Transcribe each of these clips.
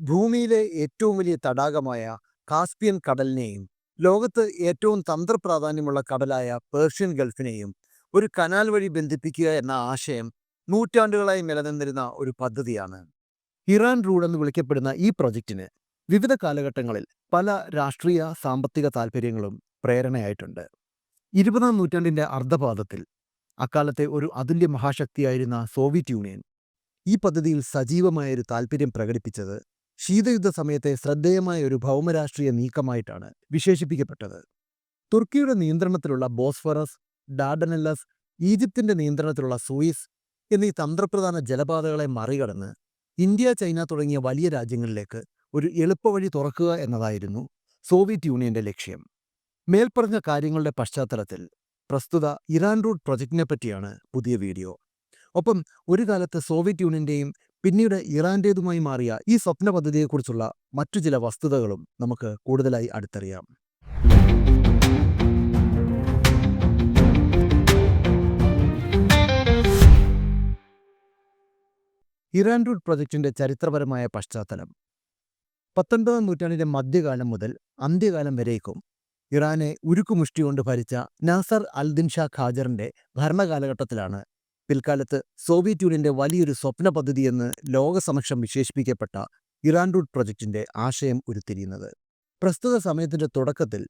ഭൂമിയിലെ ഏറ്റവും വലിയ തടാകമായ കാസ്പിയൻ കടലിനെയും ലോകത്ത് ഏറ്റവും തന്ത്രപ്രാധാന്യമുള്ള കടലായ പേർഷ്യൻ ഗൾഫിനെയും ഒരു കനാൽ വഴി ബന്ധിപ്പിക്കുക എന്ന ആശയം നൂറ്റാണ്ടുകളായി നിലനിന്നിരുന്ന ഒരു പദ്ധതിയാണ്. ഇറാൻ റൂഡ് എന്ന് വിളിക്കപ്പെടുന്ന ഈ പ്രൊജക്റ്റിന് വിവിധ കാലഘട്ടങ്ങളിൽ പല രാഷ്ട്രീയ സാമ്പത്തിക താൽപ്പര്യങ്ങളും പ്രേരണയായിട്ടുണ്ട്. ഇരുപതാം നൂറ്റാണ്ടിന്റെ അർദ്ധപാദത്തിൽ അക്കാലത്തെ ഒരു അതുല്യ മഹാശക്തിയായിരുന്ന സോവിയറ്റ് യൂണിയൻ ഈ പദ്ധതിയിൽ സജീവമായൊരു താൽപ്പര്യം പ്രകടിപ്പിച്ചത് ശീതയുദ്ധ സമയത്തെ ശ്രദ്ധേയമായ ഒരു ഭൗമരാഷ്ട്രീയ നീക്കമായിട്ടാണ് വിശേഷിപ്പിക്കപ്പെട്ടത്. തുർക്കിയുടെ നിയന്ത്രണത്തിലുള്ള ബോസ്ഫറസ് ഡാഡനല്ലസ് ഈജിപ്തിന്റെ നിയന്ത്രണത്തിലുള്ള സൂയിസ് എന്നീ തന്ത്രപ്രധാന ജലപാതകളെ മറികടന്ന് ഇന്ത്യ ചൈന തുടങ്ങിയ വലിയ രാജ്യങ്ങളിലേക്ക് ഒരു എളുപ്പവഴി തുറക്കുക എന്നതായിരുന്നു സോവിയറ്റ് യൂണിയന്റെ ലക്ഷ്യം. മേൽപ്പറഞ്ഞ കാര്യങ്ങളുടെ പശ്ചാത്തലത്തിൽ പ്രസ്തുത ഇറാൻ റൂട്ട് പ്രൊജക്ടിനെ പറ്റിയാണ് പുതിയ വീഡിയോ. ഒപ്പം ഒരു കാലത്ത് സോവിയറ്റ് യൂണിയന്റെയും പിന്നീട് ഇറാന്റേതുമായി മാറിയ ഈ സ്വപ്ന പദ്ധതിയെക്കുറിച്ചുള്ള മറ്റു ചില വസ്തുതകളും നമുക്ക് കൂടുതലായി അടുത്തറിയാം. ഇറാൻ റൂട്ട് പ്രൊജക്ടിന്റെ ചരിത്രപരമായ പശ്ചാത്തലം. പത്തൊൻപതാം നൂറ്റാണ്ടിന്റെ മധ്യകാലം മുതൽ അന്ത്യകാലം വരേക്കും ഇറാനെ ഉരുക്കുമുഷ്ടി കൊണ്ട് ഭരിച്ച നാസർ അൽദിൻ ഷാ ഖാജറിന്റെ ഭരണകാലഘട്ടത്തിലാണ് പിൽക്കാലത്ത് സോവിയറ്റ് യൂണിയന്റെ വലിയൊരു സ്വപ്ന പദ്ധതിയെന്ന് ലോകസമക്ഷം വിശേഷിപ്പിക്കപ്പെട്ട ഇറാൻ റൂട്ട് പ്രൊജക്ടിന്റെ ആശയം ഉരുത്തിരിയുന്നത്. പ്രസ്തുത സമയത്തിന്റെ തുടക്കത്തിൽ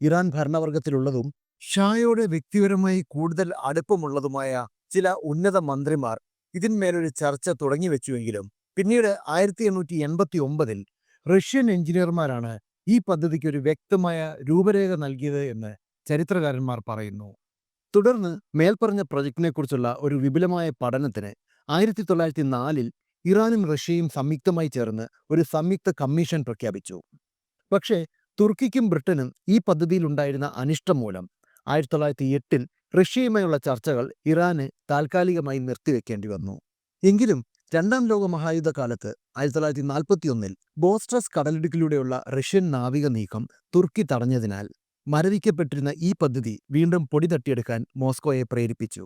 ഇറാൻ ഭരണവർഗത്തിലുള്ളതും ഷായോടെ വ്യക്തിപരമായി കൂടുതൽ അടുപ്പമുള്ളതുമായ ചില ഉന്നത മന്ത്രിമാർ ഇതിന്മേലൊരു ചർച്ച തുടങ്ങിവെച്ചുവെങ്കിലും പിന്നീട് ആയിരത്തി എണ്ണൂറ്റി എൺപത്തി ഒമ്പതിൽ റഷ്യൻ എഞ്ചിനീയർമാരാണ് ഈ പദ്ധതിക്ക് ഒരു വ്യക്തമായ രൂപരേഖ നൽകിയത് എന്ന് ചരിത്രകാരന്മാർ പറയുന്നു. തുടർന്ന് മേൽപ്പറഞ്ഞ പ്രൊജക്ടിനെക്കുറിച്ചുള്ള ഒരു വിപുലമായ പഠനത്തിന് ആയിരത്തി തൊള്ളായിരത്തി നാലിൽ ഇറാനും റഷ്യയും സംയുക്തമായി ചേർന്ന് ഒരു സംയുക്ത കമ്മീഷൻ പ്രഖ്യാപിച്ചു. പക്ഷേ തുർക്കിക്കും ബ്രിട്ടനും ഈ പദ്ധതിയിലുണ്ടായിരുന്ന അനിഷ്ടം മൂലം ആയിരത്തി തൊള്ളായിരത്തി എട്ടിൽ റഷ്യയുമായുള്ള ചർച്ചകൾ ഇറാന് താൽക്കാലികമായി നിർത്തിവെക്കേണ്ടി വന്നു. എങ്കിലും രണ്ടാം ലോക മഹായുദ്ധ കാലത്ത് ആയിരത്തി തൊള്ളായിരത്തി നാൽപ്പത്തിയൊന്നിൽ ബോസ്ട്രസ് കടലിടുക്കിലൂടെയുള്ള റഷ്യൻ നാവിക നീക്കം തുർക്കി തടഞ്ഞതിനാൽ മരവിക്കപ്പെട്ടിരുന്ന ഈ പദ്ധതി വീണ്ടും പൊടി തട്ടിയെടുക്കാൻ മോസ്കോയെ പ്രേരിപ്പിച്ചു.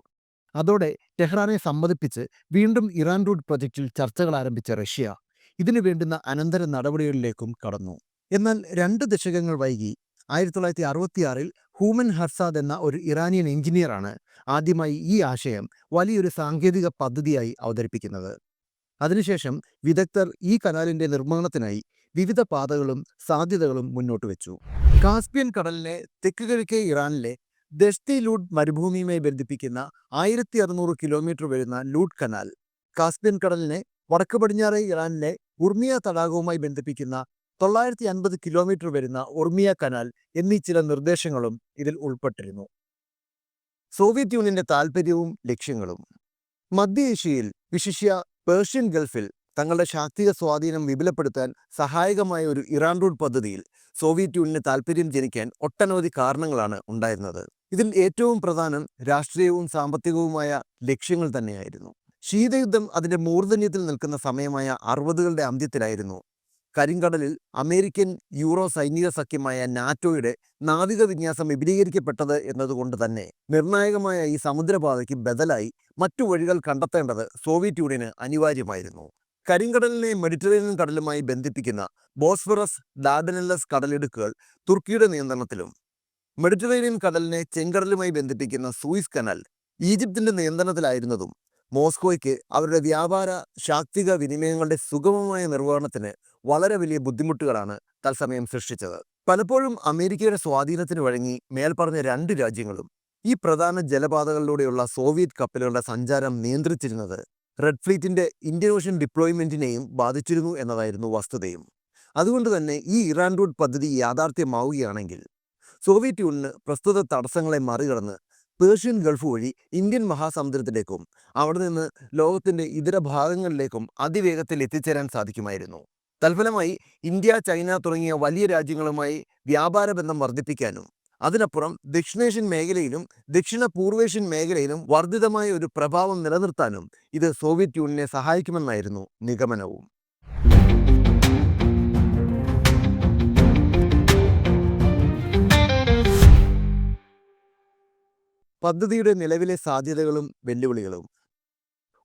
അതോടെ ടെഹ്റാനെ സമ്മതിപ്പിച്ച് വീണ്ടും ഇറാൻ റൂട്ട് പ്രൊജക്റ്റിൽ ചർച്ചകൾ ആരംഭിച്ച റഷ്യ ഇതിനു വേണ്ടുന്ന അനന്തര നടപടികളിലേക്കും കടന്നു. എന്നാൽ രണ്ട് ദശകങ്ങൾ വൈകി ആയിരത്തി തൊള്ളായിരത്തി അറുപത്തിയാറിൽ ഹൂമൻ ഹർസാദ് എന്ന ഒരു ഇറാനിയൻ എഞ്ചിനീയറാണ് ആദ്യമായി ഈ ആശയം വലിയൊരു സാങ്കേതിക പദ്ധതിയായി അവതരിപ്പിക്കുന്നത്. അതിനുശേഷം വിദഗ്ധർ ഈ കനാലിന്റെ നിർമ്മാണത്തിനായി വിവിധ പാതകളും സാധ്യതകളും മുന്നോട്ട് വെച്ചു. കാസ്പിയൻ കടലിനെ തെക്ക് ഇറാനിലെ ദഷ്തി ലൂട്ട് മരുഭൂമിയുമായി ബന്ധിപ്പിക്കുന്ന ആയിരത്തി അറുന്നൂറ് കിലോമീറ്റർ വരുന്ന ലൂട്ട് കനാൽ കാസ്പിയൻ കടലിനെ വടക്ക് പടിഞ്ഞാറെ ഇറാനിലെ ഉർമിയ തടാകവുമായി ബന്ധിപ്പിക്കുന്ന തൊള്ളായിരത്തി അൻപത് കിലോമീറ്റർ വരുന്ന ഉർമിയ കനാൽ എന്നീ ചില നിർദ്ദേശങ്ങളും ഇതിൽ ഉൾപ്പെട്ടിരുന്നു. സോവിയറ്റ് യൂണിയന്റെ താൽപ്പര്യവും ലക്ഷ്യങ്ങളും. മധ്യ ഏഷ്യയിൽ വിശിഷ്യ പേർഷ്യൻ ഗൾഫിൽ തങ്ങളുടെ ശാക്തിക സ്വാധീനം വിപുലപ്പെടുത്താൻ സഹായകമായ ഒരു ഇറാൻ റൂട്ട് പദ്ധതിയിൽ സോവിയറ്റ് യൂണിയന് താൽപ്പര്യം ജനിക്കാൻ ഒട്ടനവധി കാരണങ്ങളാണ് ഉണ്ടായിരുന്നത്. ഇതിൽ ഏറ്റവും പ്രധാനം രാഷ്ട്രീയവും സാമ്പത്തികവുമായ ലക്ഷ്യങ്ങൾ തന്നെയായിരുന്നു. ശീതയുദ്ധം അതിന്റെ മൂർധന്യത്തിൽ നിൽക്കുന്ന സമയമായ അറുപതുകളുടെ അന്ത്യത്തിലായിരുന്നു. കരിങ്കടലിൽ അമേരിക്കൻ യൂറോ സൈനിക സഖ്യമായ നാറ്റോയുടെ നാവിക വിന്യാസം വിപുലീകരിക്കപ്പെട്ടത് എന്നതുകൊണ്ട് തന്നെ നിർണായകമായ ഈ സമുദ്രപാതയ്ക്ക് ബദലായി മറ്റു വഴികൾ കണ്ടെത്തേണ്ടത് സോവിയറ്റ് യൂണിയന് അനിവാര്യമായിരുന്നു. കരിങ്കടലിനെ മെഡിറ്ററേനിയൻ കടലുമായി ബന്ധിപ്പിക്കുന്ന ബോസ്ഫറസ് ഡാഡനല്ലസ് കടലിടുക്കുകൾ തുർക്കിയുടെ നിയന്ത്രണത്തിലും. മെഡിറ്ററേനിയൻ കടലിനെ ചെങ്കടലുമായി ബന്ധിപ്പിക്കുന്ന സൂയിസ് കനാൽ ഈജിപ്തിന്റെ നിയന്ത്രണത്തിലായിരുന്നതും മോസ്കോയ്ക്ക് അവരുടെ വ്യാപാര ശാക്തിക വിനിമയങ്ങളുടെ സുഗമമായ നിർവഹണത്തിന് വളരെ വലിയ ബുദ്ധിമുട്ടുകളാണ് തത്സമയം സൃഷ്ടിച്ചത്. പലപ്പോഴും അമേരിക്കയുടെ സ്വാധീനത്തിന് വഴങ്ങി മേൽപ്പറഞ്ഞ രണ്ട് രാജ്യങ്ങളും ഈ പ്രധാന ജലപാതകളിലൂടെയുള്ള സോവിയറ്റ് കപ്പലുകളുടെ സഞ്ചാരം നിയന്ത്രിച്ചിരുന്നത് റെഡ് ഫ്ലീറ്റിന്റെ ഇന്ത്യൻ ഓഷ്യൻ ഡിപ്ലോയ്മെന്റിനെയും ബാധിച്ചിരുന്നു എന്നതായിരുന്നു വസ്തുതയും. അതുകൊണ്ട് തന്നെ ഈ ഇറാൻ റൂട്ട് പദ്ധതി യാഥാർത്ഥ്യമാവുകയാണെങ്കിൽ സോവിയറ്റ് യൂണിയന് പ്രസ്തുത തടസ്സങ്ങളെ മറികടന്ന് പേർഷ്യൻ ഗൾഫ് വഴി ഇന്ത്യൻ മഹാസമുദ്രത്തിലേക്കും അവിടെ നിന്ന് ലോകത്തിന്റെ ഇതര ഭാഗങ്ങളിലേക്കും അതിവേഗത്തിൽ എത്തിച്ചേരാൻ സാധിക്കുമായിരുന്നു. തൽഫലമായി ഇന്ത്യ ചൈന തുടങ്ങിയ വലിയ രാജ്യങ്ങളുമായി വ്യാപാര ബന്ധം വർദ്ധിപ്പിക്കാനും അതിനപ്പുറം ദക്ഷിണേഷ്യൻ മേഖലയിലും ദക്ഷിണ പൂർവേഷ്യൻ മേഖലയിലും വർദ്ധിതമായ ഒരു പ്രഭാവം നിലനിർത്താനും ഇത് സോവിയറ്റ് യൂണിയനെ സഹായിക്കുമെന്നായിരുന്നു നിഗമനവും. പദ്ധതിയുടെ നിലവിലെ സാധ്യതകളും വെല്ലുവിളികളും.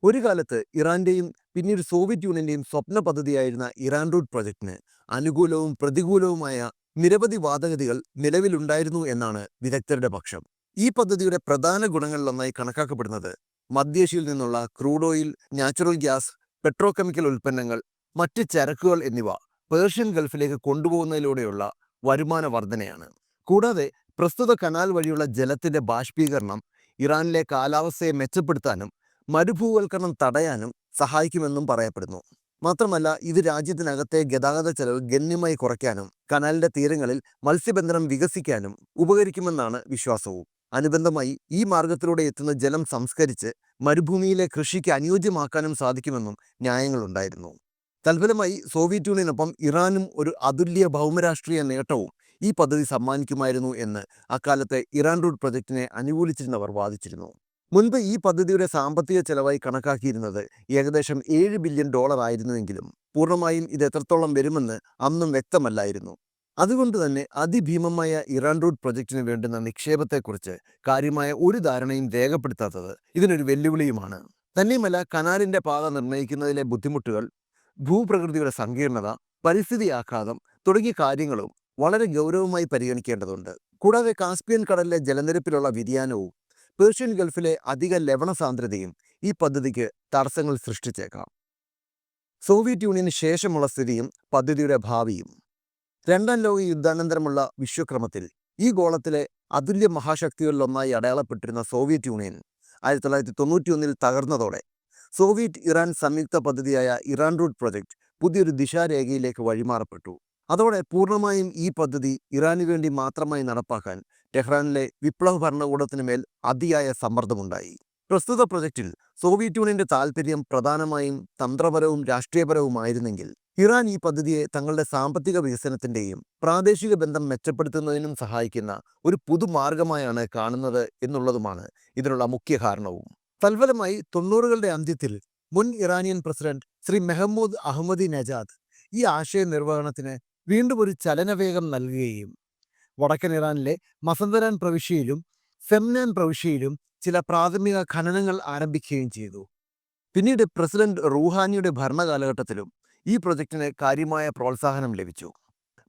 ഒരു കാലത്ത് ഇറാന്റെയും പിന്നീട് സോവിയറ്റ് യൂണിയന്റെയും സ്വപ്ന പദ്ധതിയായിരുന്ന ഇറാൻ റൂട്ട് പ്രൊജക്ടിന് അനുകൂലവും പ്രതികൂലവുമായ നിരവധി വാദഗതികൾ നിലവിലുണ്ടായിരുന്നു എന്നാണ് വിദഗ്ധരുടെ പക്ഷം. ഈ പദ്ധതിയുടെ പ്രധാന ഗുണങ്ങളിലൊന്നായി കണക്കാക്കപ്പെടുന്നത് മധ്യേഷ്യയിൽ നിന്നുള്ള crude oil natural gas petro chemical ഉൽപ്പന്നങ്ങൾ മറ്റ് ചരക്കുകൾ എന്നിവ പേർഷ്യൻ ഗൾഫിലേക്ക് കൊണ്ടുപോകുന്നതിലൂടെയുള്ള വരുമാന വർധനയാണ്. കൂടാതെ പ്രസ്തുത കനാൽ വഴിയുള്ള ജലത്തിന്റെ ബാഷ്പീകരണം ഇറാനിലെ കാലാവസ്ഥയെ മെച്ചപ്പെടുത്താനും മരുഭൂവൽക്കരണം തടയാനും സഹായിക്കുമെന്നും പറയപ്പെടുന്നു. മാത്രമല്ല ഇത് രാജ്യത്തിനകത്തെ ഗതാഗത ചെലവ് ഗണ്യമായി കുറയ്ക്കാനും കനാലിന്റെ തീരങ്ങളിൽ മത്സ്യബന്ധനം വികസിക്കാനും ഉപകരിക്കുമെന്നാണ് വിശ്വാസവും. അനുബന്ധമായി ഈ മാർഗത്തിലൂടെ എത്തുന്ന ജലം സംസ്കരിച്ച് മരുഭൂമിയിലെ കൃഷിക്ക് അനുയോജ്യമാക്കാനും സാധിക്കുമെന്നും ന്യായങ്ങളുണ്ടായിരുന്നു. തൽഫലമായി സോവിയറ്റ് യൂണിയനൊപ്പം ഇറാനും ഒരു അതുല്യ ഭൗമരാഷ്ട്രീയ നേട്ടവും ഈ പദ്ധതി സമ്മാനിക്കുമായിരുന്നു എന്ന് അക്കാലത്തെ ഇറാൻ റൂട്ട് പ്രൊജക്ടിനെ അനുകൂലിച്ചിരുന്നവർ വാദിച്ചിരുന്നു. മുൻപ് ഈ പദ്ധതിയുടെ സാമ്പത്തിക ചെലവായി കണക്കാക്കിയിരുന്നത് ഏകദേശം ഏഴ് ബില്യൺ ഡോളർ ആയിരുന്നുവെങ്കിലും പൂർണമായും ഇത് എത്രത്തോളം വരുമെന്ന് അന്നും വ്യക്തമല്ലായിരുന്നു. അതുകൊണ്ട് തന്നെ അതിഭീമമായ ഇറാൻ റൂട്ട് പ്രൊജക്ടിന് വേണ്ടുന്ന നിക്ഷേപത്തെക്കുറിച്ച് കാര്യമായ ഒരു ധാരണയും രേഖപ്പെടുത്താത്തത് ഇതിനൊരു വെല്ലുവിളിയുമാണ്. തന്നെയുമല്ല കനാലിന്റെ പാത നിർണയിക്കുന്നതിലെ ബുദ്ധിമുട്ടുകൾ ഭൂപ്രകൃതിയുടെ സങ്കീർണത പരിസ്ഥിതി ആഘാതം തുടങ്ങിയ കാര്യങ്ങളും വളരെ ഗൗരവമായി പരിഗണിക്കേണ്ടതുണ്ട്. കൂടാതെ കാസ്പിയൻ കടലിലെ ജലനിരപ്പിലുള്ള വ്യതിയാനവും പേർഷ്യൻ ഗൾഫിലെ അധിക ലവണ സാന്ദ്രതയും ഈ പദ്ധതിക്ക് തടസ്സങ്ങൾ സൃഷ്ടിച്ചേക്കാം. സോവിയറ്റ് യൂണിയന് ശേഷമുള്ള സ്ഥിതിയും പദ്ധതിയുടെ ഭാവിയും. രണ്ടാം ലോക യുദ്ധാനന്തരമുള്ള വിശ്വക്രമത്തിൽ ഈ ഗോളത്തിലെ അതുല്യ മഹാശക്തികളിലൊന്നായി അടയാളപ്പെട്ടിരുന്ന സോവിയറ്റ് യൂണിയൻ ആയിരത്തി തൊള്ളായിരത്തി തൊണ്ണൂറ്റിയൊന്നിൽ തകർന്നതോടെ സോവിയറ്റ് ഇറാൻ സംയുക്ത പദ്ധതിയായ ഇറാൻ റൂട്ട് പ്രൊജക്ട് പുതിയൊരു ദിശാരേഖയിലേക്ക് വഴിമാറപ്പെട്ടു. അതോടെ പൂർണമായും ഈ പദ്ധതി ഇറാനു വേണ്ടി മാത്രമായി നടപ്പാക്കാൻ ടെഹ്റാനിലെ വിപ്ലവ ഭരണകൂടത്തിന് മേൽ അതിയായ സമ്മർദ്ദമുണ്ടായി. പ്രസ്തുത പ്രൊജക്റ്റിൽ സോവിയറ്റ് യൂണിയന്റെ താൽപ്പര്യം പ്രധാനമായും തന്ത്രപരവും രാഷ്ട്രീയപരവുമായിരുന്നെങ്കിൽ ഇറാൻ ഈ പദ്ധതിയെ തങ്ങളുടെ സാമ്പത്തിക വികസനത്തിന്റെയും പ്രാദേശിക ബന്ധം മെച്ചപ്പെടുത്തുന്നതിനും സഹായിക്കുന്ന ഒരു പുതുമാർഗമായാണ് കാണുന്നത് എന്നുള്ളതുമാണ് ഇതിനുള്ള മുഖ്യ കാരണവും. തൽഫലമായി തൊണ്ണൂറുകളുടെ അന്ത്യത്തിൽ മുൻ Iranian president Shri Mahmoud Ahmadinejad ഈ ആശയ നിർവഹണത്തിന് വീണ്ടും ഒരു ചലനവേഗം നൽകുകയും വടക്കൻ ഇറാനിലെ മസന്തരാൻ പ്രവിശ്യയിലും ഫെംനാൻ പ്രവിശ്യയിലും ചില പ്രാഥമിക ഖനനങ്ങൾ ആരംഭിക്കുകയും ചെയ്തു. പിന്നീട് പ്രസിഡന്റ് റൂഹാനിയുടെ ഭരണകാലഘട്ടത്തിലും ഈ പ്രൊജക്ടിന് കാര്യമായ പ്രോത്സാഹനം ലഭിച്ചു.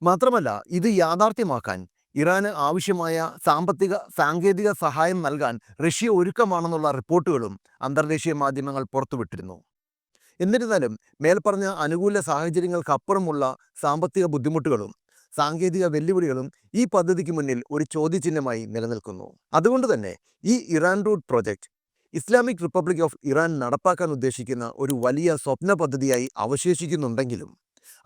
മാത്രമല്ല ഇത് യാഥാർത്ഥ്യമാക്കാൻ ഇറാന് ആവശ്യമായ സാമ്പത്തിക സാങ്കേതിക സഹായം നൽകാൻ റഷ്യ ഒരുക്കമാണെന്നുള്ള റിപ്പോർട്ടുകളും അന്തർദേശീയ മാധ്യമങ്ങൾ പുറത്തുവിട്ടിരുന്നു. എന്നിരുന്നാലും മേൽപ്പറഞ്ഞ അനുകൂല സാഹചര്യങ്ങൾക്കപ്പുറമുള്ള സാമ്പത്തിക ബുദ്ധിമുട്ടുകളും സാങ്കേതിക വെല്ലുവിളികളും ഈ പദ്ധതിക്ക് മുന്നിൽ ഒരു ചോദ്യചിഹ്നമായി നിലനിൽക്കുന്നു. അതുകൊണ്ട് തന്നെ ഈ Iran route project Islamic republic of Iran നടപ്പാക്കാൻ ഉദ്ദേശിക്കുന്ന ഒരു വലിയ സ്വപ്ന പദ്ധതിയായി അവശേഷിക്കുന്നുണ്ടെങ്കിലും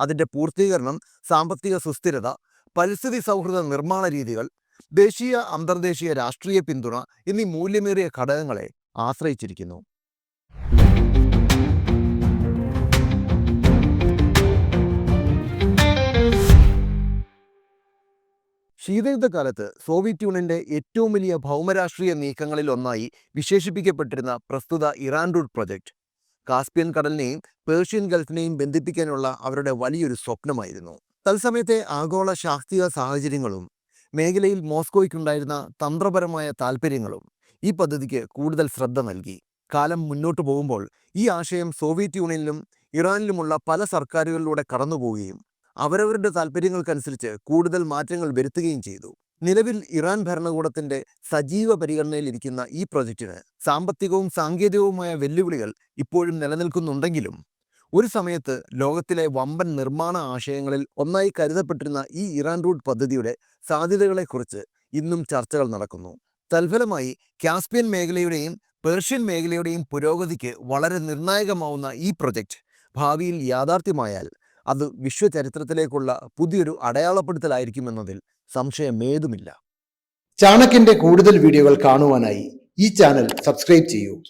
അതിന്റെ പൂർത്തീകരണം സാമ്പത്തിക സുസ്ഥിരത പരിസ്ഥിതി സൗഹൃദ നിർമ്മാണ രീതികൾ ദേശീയ അന്തർദേശീയ രാഷ്ട്രീയ പിന്തുണ എന്നീ മൂല്യമേറിയ ഘടകങ്ങളെ ആശ്രയിച്ചിരിക്കുന്നു. ശീതയുദ്ധകാലത്ത് സോവിയറ്റ് യൂണിയന്റെ ഏറ്റവും വലിയ ഭൗമരാഷ്ട്രീയ നീക്കങ്ങളിൽ ഒന്നായി വിശേഷിപ്പിക്കപ്പെട്ടിരുന്ന പ്രസ്തുത ഇറാൻ റൂട്ട് പ്രൊജക്ട്. കാസ്പിയൻ കടലിനെയും പേർഷ്യൻ ഗൾഫിനെയും ബന്ധിപ്പിക്കാനുള്ള അവരുടെ വലിയൊരു സ്വപ്നമായിരുന്നു. തത്സമയത്തെ ആഗോള ശാസ്ത്രീയ സാഹചര്യങ്ങളും മേഖലയിൽ മോസ്കോയ്ക്കുണ്ടായിരുന്ന തന്ത്രപരമായ താൽപ്പര്യങ്ങളും ഈ പദ്ധതിക്ക് കൂടുതൽ ശ്രദ്ധ നൽകി. കാലം മുന്നോട്ടു പോകുമ്പോൾ ഈ ആശയം സോവിയറ്റ് യൂണിയനിലും ഇറാനിലുമുള്ള പല സർക്കാരുകളിലൂടെ കടന്നുപോവുകയും അവരവരുടെ താല്പര്യങ്ങൾക്കനുസരിച്ച് കൂടുതൽ മാറ്റങ്ങൾ വരുത്തുകയും ചെയ്തു. നിലവിൽ ഇറാൻ ഭരണകൂടത്തിന്റെ സജീവ പരിഗണനയിലിരിക്കുന്ന ഈ പ്രൊജക്റ്റിന് സാമ്പത്തികവും സാങ്കേതികവുമായ വെല്ലുവിളികൾ ഇപ്പോഴും നിലനിൽക്കുന്നുണ്ടെങ്കിലും ഒരു സമയത്ത് ലോകത്തിലെ വമ്പൻ നിർമ്മാണ ആശയങ്ങളിൽ ഒന്നായി കരുതപ്പെട്ടിരുന്ന ഈ ഇറാൻ റൂട്ട് പദ്ധതിയുടെ സാധ്യതകളെക്കുറിച്ച് ഇന്നും ചർച്ചകൾ നടക്കുന്നു. തൽഫലമായി കാസ്പിയൻ മേഖലയുടെയും പേർഷ്യൻ മേഖലയുടെയും പുരോഗതിക്ക് വളരെ നിർണായകമാവുന്ന ഈ പ്രൊജക്റ്റ് ഭാവിയിൽ യാഥാർത്ഥ്യമായാൽ അത് വിശ്വചരിത്രത്തിലേക്കുള്ള പുതിയൊരു അടയാളപ്പെടുത്തലായിരിക്കുമെന്നതിൽ സംശയമേതുമില്ല. ചാണക്യന്റെ കൂടുതൽ വീഡിയോകൾ കാണുവാനായി ഈ ചാനൽ സബ്സ്ക്രൈബ് ചെയ്യൂ.